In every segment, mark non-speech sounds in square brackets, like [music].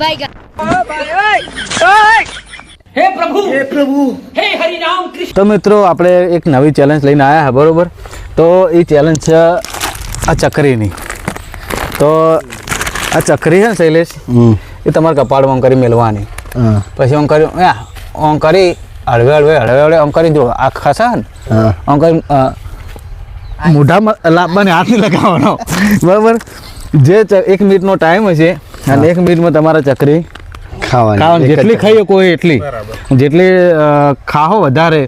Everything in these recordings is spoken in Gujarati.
ભાઈ હે પ્રભુ! હે પ્રભુ. હે હરિ રામ કૃષ્ણ! તો મિત્રો આપણે એક નવી ચેલેન્જ લઈને આવ્યા હા બરોબર? તો એ ચેલેન્જ છે આ ચકરીની. તો આ ચકરી છે ને શૈલેષ એ તમારે કપાળમાં કરી મેલવાની. પછી ઓમ કર્યું ઓમ કરી હળવે હળવે હળવે હળવે આમ કરી જો આ ખાસા ને? આમ કરી મોઢામાં લાંબાને હાથ લગાવવાનો. બરાબર? જે એક મિનિટનો ટાઈમ હશે અને એક મિનિટમાં તમારે ચકરી ખાવાની. ખાવાની. જેટલી ખાઈ શકો એટલી. જેટલી ખાહો વધારે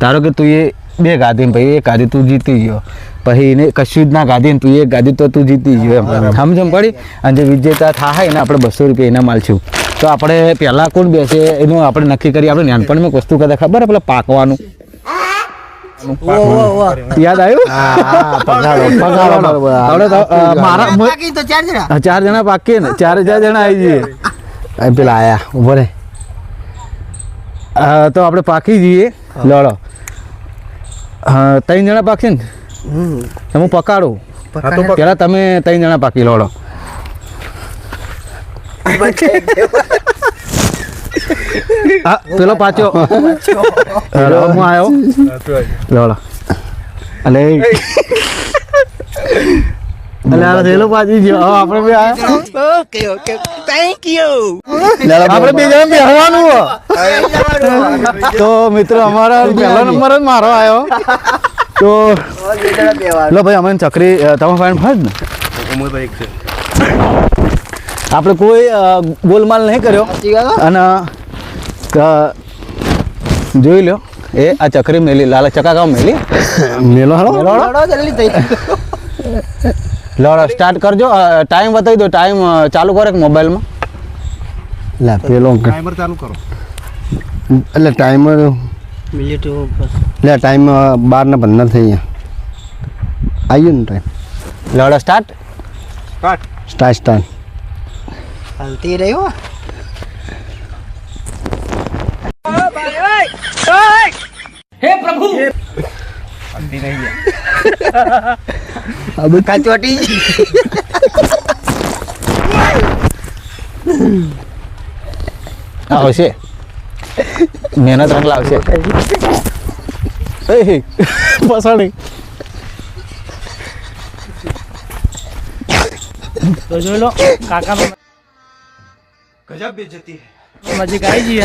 ધારો કે તું એ બે ગાદી ભાઈ પછી એક ગાદી તું જીતી ગયો. પછી એને કશું જ ના ગાદી ને તું એક ગાદી તો તું જીતી ગયો એમ. સમજમ પડી? અને જે વિજેતા થાય એને આપણે બસો રૂપિયા એના માલશું તો આપણે પહેલાં કોણ બેસે એનું આપણે નક્કી કરીએ. આપણે નાનપણમાં વસ્તુ કરતા ખબર પેલા પાકવાનું. યાદ આવ્યું? [laughs] ચાર જણા. પાકી પાકીએ ને ચારે ચાર જણા આવી જઈએ. પેલા આયા ઊભો રે. હા, તો આપણે પાકી જઈએ. લડો. હા ત્રણ જણા પાકશે ને? હું પકાડું. પેલા તમે ત્રણ જણા પાકી લડો. હા પેલો પાછો. હેલો, હું આવ્યો લો અલે. અલે આ રેલો પાછી જો આપણે બે આયા. ઓકે ઓકે થેન્ક યુ આપણે બે જણ બેહવાનું. તો મિત્રો અમારા પહેલો નંબર જ મારો આવ્યો તો લો ભાઈ અમે ચકરી તમે ફાઈન ફાજ ને? આપણે કોઈ ગોલમાલ નહીં કર્યો. અને અ, જોઈ લ્યો. એ આ ચકરી મેલી લાલા ચકાકા મેલી? મેલો લડો જલ્દી થઈ લડો સ્ટાર્ટ કરજો. ટાઈમ બતાવી દો. ટાઈમ ચાલુ કરે એક મોબાઈલમાં. લે પેલો ટાઈમર ચાલુ કરો. એટલે ટાઈમર મિનિટ લે ટાઈમ બાર ને પંદર થઈ ગયા. આવી ને ટાઈમ લડો સ્ટાર્ટ સ્ટાર્ટ સ્ટાર્ટ હાલતી રહ્યો પ્રભુ પડતી નહીં હવે કાચોટી આવશે મહેનત રંગ લાવશે પસાડી તો જોઈ લો કાકા ગજબ બેજતી મજી કાઈ જઈએ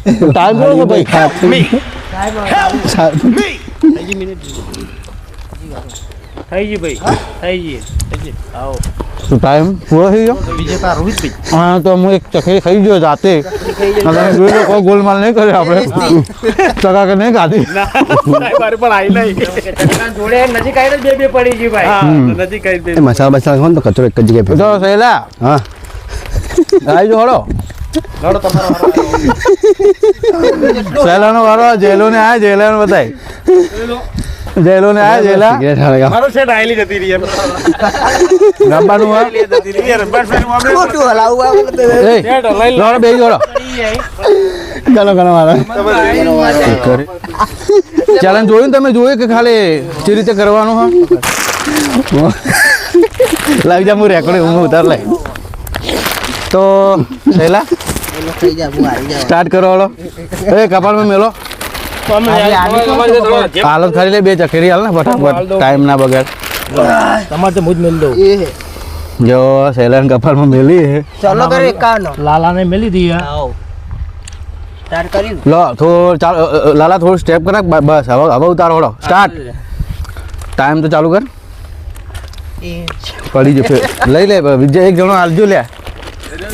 ટાઈમ બોલો ભાઈ થઈ મિનિટ થઈ ગઈ ભાઈ થઈ ગઈ આવો તો ટાઈમ પૂરો થઈ ગયો વિજેતા રોહિતભાઈ હા તો હું એક ચકરી ખાઈ ગયો જાતે તમે જોઈ લો કોઈ ગોલમાલ નહીં કર્યો આપણે ચકા કે નહીં ખાધી જોડે નજીક આવીને બે બે પડી ગઈ ભાઈ નજીક આવી મસાલા બસાલા તો કચરો એક જ જગ્યાએ તો. સહેલા હા આવી જો હળો સહેલાનો વારો. [laughs] જેલો ને આ જેલા ને બતાય જેલો ને આ જેલા. મારો સેટ આયલી જતી રહી એમ. રમવાનું આ. ખોટું હલાવું આવે તો એ લોડો બે જોડો ગણો ગણો મારા. જોયું ને તમે? જોયું કે ખાલી જે રીતે કરવાનું હા? લાવી જા હું રેકોર્ડ હું ઉતાર લઈ તો સહેલા થઈ જાય હું આવી જાવ સ્ટાર્ટ કરો હળો એ કપાળમાં મેલો. હાલત ખરી લે બે ચકેરી હાલ ને ફટાફટ. ટાઈમ ના બગાડ. તમારે તો મુજ મેલ દઉં એ જો સહેલાન કપાળમાં મેલી હે ચાલો કરે એકાવનો. લાલાને મેલી દી હે. આવો. સ્ટાર્ટ કરી લો થોડું ચાલ અ, અ, લાલા થોડું સ્ટેપ કરાક બ- બસ હવે હવે ઉતારો હળો સ્ટાર્ટ ટાઈમ તો ચાલુ કર. એ પડી જશે. લઈ લે વિજય એક જણો હાલજો લે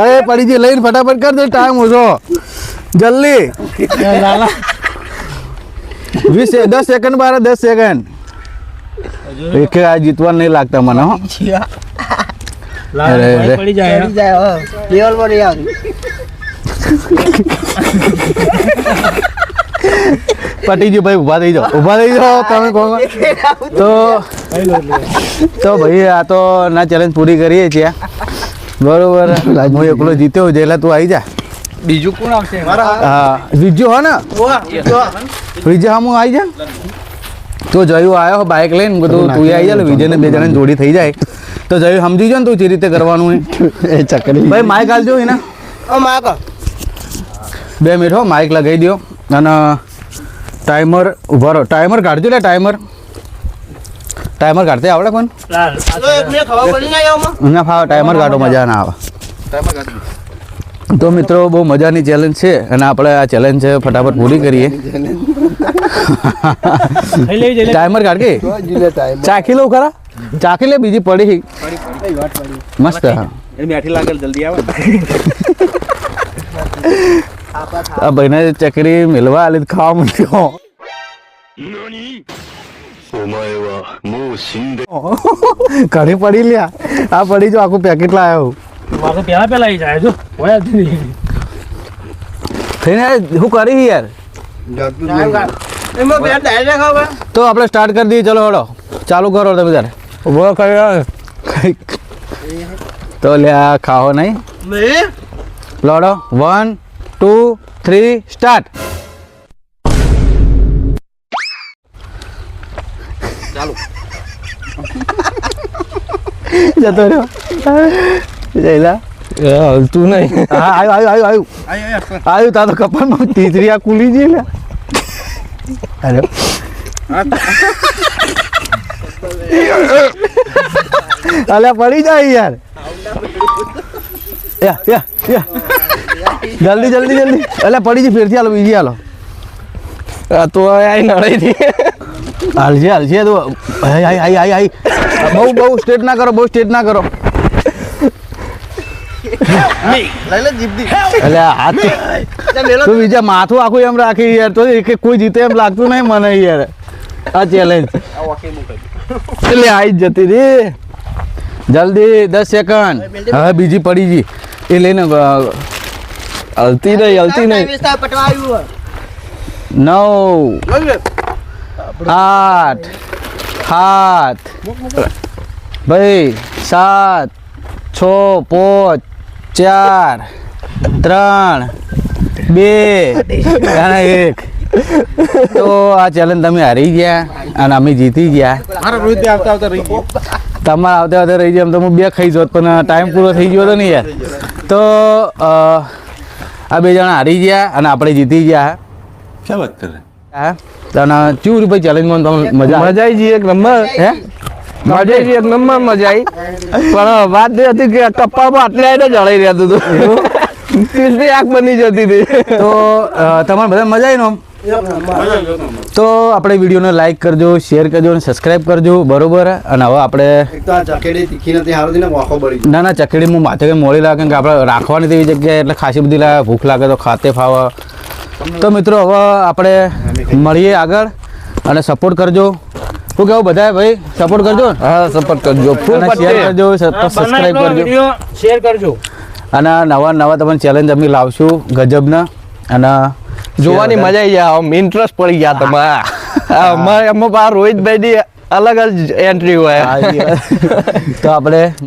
અરે પડી જઈ લઈને ફટાફટ કર દે ટાઈમ ઓછો. જલ્દી. લાલા વીસ દસ સેકન્ડ બાર દસ સેકન્ડ એક આ જીતવા નહીં લાગતા મને હો. અરે, અરે. પડી જાય ચડી જાય લેવલ પર નહીં આવતી. [laughs] પટી ગયું ભાઈ ઊભા થઈ જાઓ. ઊભા થઈ જાઓ તમે કોણ? તો તો ભાઈ આ તો ના ચેલેન્જ પૂરી કરીએ છીએ. બરોબર. હું એકલો જીત્યો છું એટલે તું આવી જા. બીજું કોણ આવશે? હા બીજું હો ને? બીજું હા. હું આવી જા. તો જયું આવ્યો બાઇક લઈને બધું તું આવી જા વિજયને બે જણા જોડી થઈ જાય. તો જયું સમજી જાય ને તું જે રીતે કરવાનું એ ચકરી ભાઈ માઇક આલજો એના. ઓ માં બે મિનિટ હો માઇક લગાવી દો અને ટાઈમર રહો ટાઈમર કાઢજો લે ટાઈમર ટાઈમર કાઢતે આવડે આમાં. ના ફાવે ટાઈમર કાઢો મજા. ના આવે. તો મિત્રો બહુ મજાની ચેલેન્જ છે અને આપણે આ ચેલેન્જ છે ફટાફટ પૂરી કરીએ. ટાઈમર કાઢ કે? ચાખી લઉં ખરા? ચાખી લે બીજી પડી મસ્ત હા. મેઠી લાગે જલ્દી આવે [laughs] આ ભાઈને ચકરી મિલવા આલી ખાવા મળ્યો ઘણી પડી લ્યા. આ પડી જો આખું પેકેટ લાવ્યો મારે પેલા પેલા આવી જાય જો હોય જ નહીં. થઈને હું કરી યાર. તો આપણે સ્ટાર્ટ કરી દઈએ ચલો હળો ચાલુ કરો તમે તારે. ઊભો કર્યો તો લે ખાઓ નહીં? લડો. One two three start. જતો રહ્યો. જયલા. હલતું નહીં. હા આવ્યું આવ્યું આવ્યું આવ્યું તા તો કપાળમાં તીજરી આ કુલી જઈ લે. અરે અલ્યા પડી જાય યાર. યા યા યા. જલ્દી જલ્દી જલ્દી. એટલે પડી જઈ ફેરથી હાલો બીજી હાલો. તો આઈ નડાઈ થી હાલજે હાલજે તો. આઈ આઈ આઈ આઈ બહુ બહુ સ્ટેટ ના કરો બહુ સ્ટેટ ના કરો. એટલે બીજા માથું આખું એમ રાખી યાર તો કોઈ જીતે એમ લાગતું નહીં મને યાર. આ ચેલેન્જ એટલે આવી જ જતી રે. જલ્દી દસ સેકન્ડ હવે બીજી પડી ગઈ. એ લઈને હલતી નહીં હલતી નહીં. નવ આઠ સાત ભાઈ સાત છ પાંચ ચાર ત્રણ બે અને એક. તો આ ચેલેન્જ તમે હારી ગયા અને અમે જીતી ગયા. મારા રોહિત આવતા આવતા રહી તમારે આવતા આવતા રહી ગયા એમ તો હું બે ખાઈ જોત પણ ટાઈમ પૂરો થઈ ગયો હતો ને યાર. તો આ બે જણા હારી ગયા અને આપણે જીતી ગયા. ક્યાં વાત કરે? હા? તને ચેવું રૂપિયા ચેલેન્જમાં તમને મજા મજા આવી જઈએ એક નંબર હે? મજા આવી એક નંબર મજા આવી. પણ વાત એ હતી કે કપ્પામાં આટલે આઈને જળાઈ રહેતું હતું. [laughs] આંખ બની જતી હતી. તો તમારે બધા મજા આવી ને તો આપણે વિડીયોને લાઈક કરજો શેર કરજો અને સબસ્ક્રાઈબ કરજો બરોબર? અને હવે આપણે ના ના ચકડી હું માથે કંઈ મોડી લાગે કે આપણે રાખવાની તેવી જગ્યાએ એટલે ખાસી બધી લાગે ભૂખ લાગે તો ખાતે ફાવે. તો મિત્રો હવે આપણે મળીએ આગળ અને સપોર્ટ કરજો. શું કેવું બધા ભાઈ? સપોર્ટ કરજો? હા સપોર્ટ કરજો. શેર કરજો સબસ્ક્રાઈબ કરજો. શેર કરજો. અને નવા નવા તમને ચેલેન્જ અમે લાવશું ગજબના. અને જોવાની મજા આવી જાય. આમ ઇન્ટરેસ્ટ પડી ગયા તમારા. અમારે રોહિતભાઈ ની અલગ જ એન્ટ્રી હોય. તો આપણે